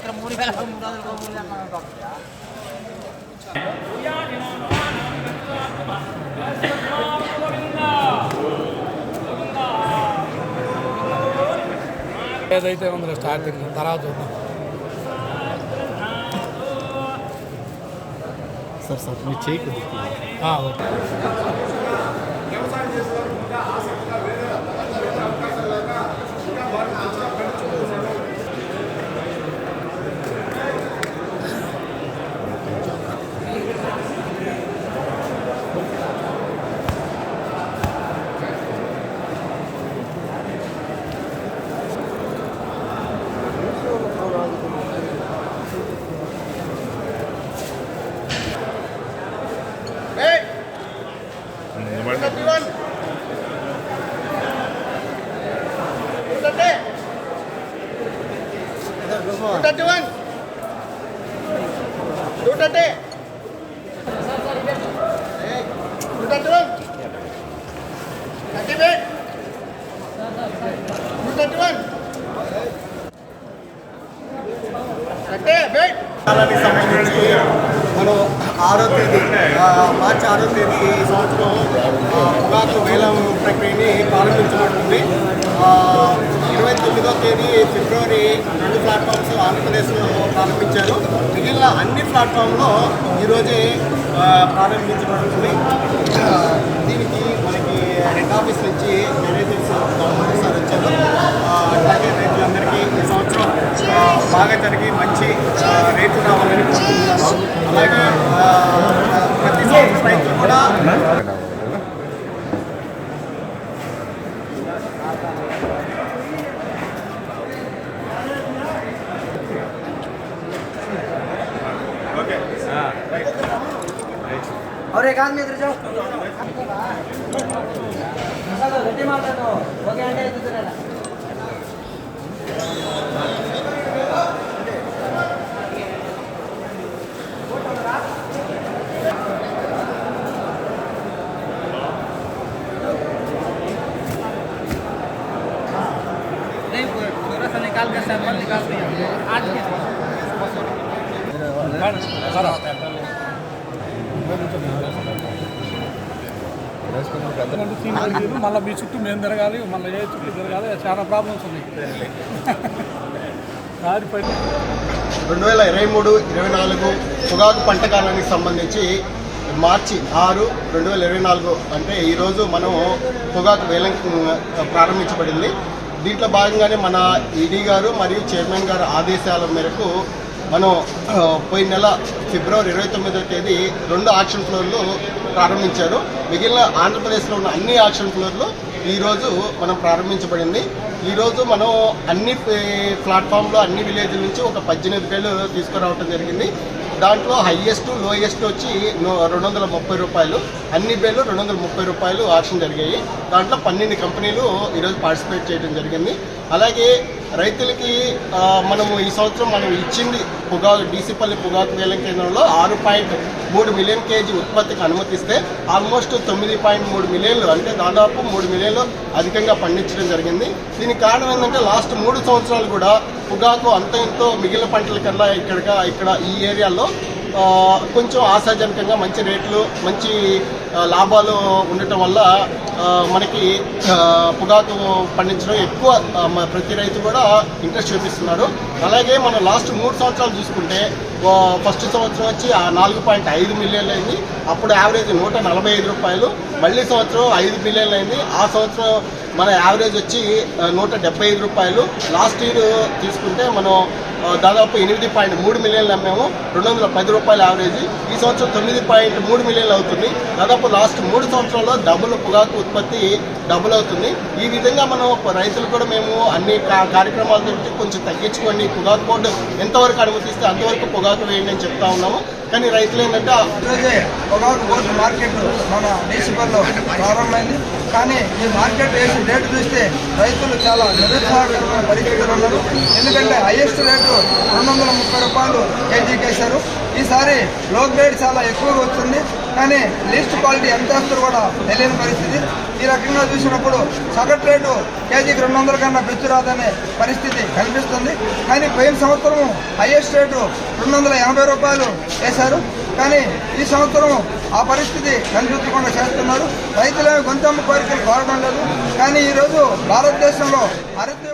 ఇక్కడ మూడు వేల మూడు వందల మూడు వేల ఏదైతే ఉందో స్టార్టింగ్ తర్వాత చూద్దాం సార్ సార్ మీరు చేయకూడదు ఆ, ఓకే కాలానికి సంబంధించి మనం ఆరో తేదీ మార్చి ఆరో తేదీ ఈ సంవత్సరం ఆ, వేలం ప్రక్రియని ప్రారంభించబడుతుంది. తొమ్మిదో తేదీ ఫిబ్రవరి రెండు ప్లాట్ఫామ్స్ ఆంధ్రప్రదేశ్లో ప్రారంభించారు. మిగిలిన అన్ని ప్లాట్ఫామ్లో ఈరోజే ప్రారంభించబడుతుంది. దీనికి మనకి హెడ్ ఆఫీస్ నుంచి మేనేజర్స్ గవర్నమెంట్ సార్ వచ్చారు. అట్లాగే రైతులందరికీ ఈ సంవత్సరం బాగా జరిగి మంచి రేట్లు రావాలని కోరుకుంటున్నాను అలాగే ప్రతి సంవత్సరం రైతులు కూడా और एक आदमी इधर जाओ। तो नहीं थोड़ा सा निकाल कर सैंपल निकाल दिया। आज के మళ్ళీ మీ చుట్టూ మేము తిరగాలి మళ్ళీ ఏ చుట్టూ తిరగాలి చాలా ప్రాబ్లమ్స్ ఉన్నాయి దారిపై రెండు వేల ఇరవై మూడు ఇరవై నాలుగు పొగాకు పంట కాలానికి సంబంధించి మార్చి ఆరు రెండు వేల ఇరవై నాలుగు అంటే ఈరోజు మనం పొగాకు వేలం ప్రారంభించబడింది. దీంట్లో భాగంగానే మన ఈడీ గారు మరియు చైర్మన్ గారు ఆదేశాల మేరకు మనం పోయిన నెల ఫిబ్రవరి ఇరవై తొమ్మిదో తేదీ రెండు ఆక్షన్ ఫ్లోర్లు ప్రారంభించారు. మిగిలిన ఆంధ్రప్రదేశ్లో ఉన్న అన్ని ఆక్షన్ ఫ్లోర్లు ఈరోజు మనం ప్రారంభించబడింది. ఈరోజు మనం అన్ని ప్లాట్ఫామ్లో అన్ని విలేజ్ల నుంచి ఒక పద్దెనిమిది వేలు తీసుకురావడం జరిగింది. దాంట్లో హైయెస్ట్ లోయెస్ట్ వచ్చి నో- రెండు వందల ముప్పై రూపాయలు. అన్ని బేలు రెండు వందల ముప్పై రూపాయలు ఆప్షన్ జరిగాయి. దాంట్లో పన్నెండు కంపెనీలు ఈరోజు పార్టిసిపేట్ చేయడం జరిగింది. అలాగే రైతులకి మనము ఈ సంవత్సరం మనం ఇచ్చింది పొగాకు డీసీపల్లి పొగాకు వేలం కేంద్రంలో ఆరు పాయింట్ మూడు మిలియన్ కేజీ ఉత్పత్తికి అనుమతిస్తే ఆల్మోస్ట్ తొమ్మిది పాయింట్ మూడు మిలియన్లు అంటే దాదాపు మూడు మిలియన్లు అధికంగా పండించడం జరిగింది. దీనికి కారణం ఏంటంటే లాస్ట్ మూడు సంవత్సరాలు కూడా పొగాకు అంత ఎంతో మిగిలిన పంటల కన్నా ఇక్కడ ఇక్కడ ఈ ఏరియాలో కొంచెం ఆశాజనకంగా మంచి రేట్లు మంచి లాభాలు ఉండటం వల్ల మనకి పొగాకు పండించడం ఎక్కువ ప్రతి రైతు కూడా ఇంట్రెస్ట్ చూపిస్తున్నారు. అలాగే మనం లాస్ట్ మూడు సంవత్సరాలు చూసుకుంటే ఫస్ట్ సంవత్సరం వచ్చి ఆ నాలుగు పాయింట్ ఐదు మిలియన్లు అయింది. అప్పుడు యావరేజ్ నూట నలభై ఐదు రూపాయలు. మళ్ళీ సంవత్సరం ఐదు మిలియన్లు అయింది. ఆ సంవత్సరం మన యావరేజ్ వచ్చి నూట డెబ్బై ఐదు రూపాయలు లాస్ట్ ఇయర్ తీసుకుంటే మనం దాదాపు ఎనిమిది పాయింట్ మూడు మిలియన్లు అమ్మాము. రెండు వందల పది రూపాయల యావరేజ్ ఈ సంవత్సరం తొమ్మిది పాయింట్ మూడు మిలియన్లు అవుతుంది. దాదాపు లాస్ట్ మూడు సంవత్సరాల్లో డబుల్ పొగాకు ఉత్పత్తి డబుల్ అవుతుంది. ఈ విధంగా మనం రైతులు కూడా మేము అన్ని కార్యక్రమాల కార్యక్రమాలతో కొంచెం తగ్గించుకోండి. పొగాకు బోర్డు ఎంతవరకు అనుమతిస్తే అంతవరకు పొగాకు వేయండి అని చెప్తా ఉన్నాము. కానీ రైతులు ఏంటంటే ఈరోజే పొగాకు బోర్డు మార్కెట్ మన డిసెంబర్లో ప్రారంభమైంది. కానీ ఈ మార్కెట్ వేసి రేటు చూస్తే రైతులు చాలా నిరుత్సాహకరమైన పరిస్థితులు ఉన్నారు ఎందుకంటే హైయెస్ట్ రేటు రెండు వందల ముప్పై రూపాయలు కేజీకి వేశారు ఈసారి లో గ్రేడ్ చాలా ఎక్కువగా వచ్చింది కానీ లీస్ట్ క్వాలిటీ ఎంత వేస్తారో కూడా తెలియని పరిస్థితి. ఈ రకంగా చూసినప్పుడు సగటు రేటు కేజీకి రెండు వందల కన్నా పెంచు రాదనే పరిస్థితి కనిపిస్తుంది. కానీ పోయిన సంవత్సరం హైయెస్ట్ రేటు రెండు వందల ఎనభై రూపాయలు వేశారు. కానీ ఈ సంవత్సరం ఆ పరిస్థితి కనిపించకుండా చేస్తున్నారు. రైతులేమి గొంతమ్మ కోరికలు కోరడం లేదు. కానీ ఈరోజు భారతదేశంలో అరటి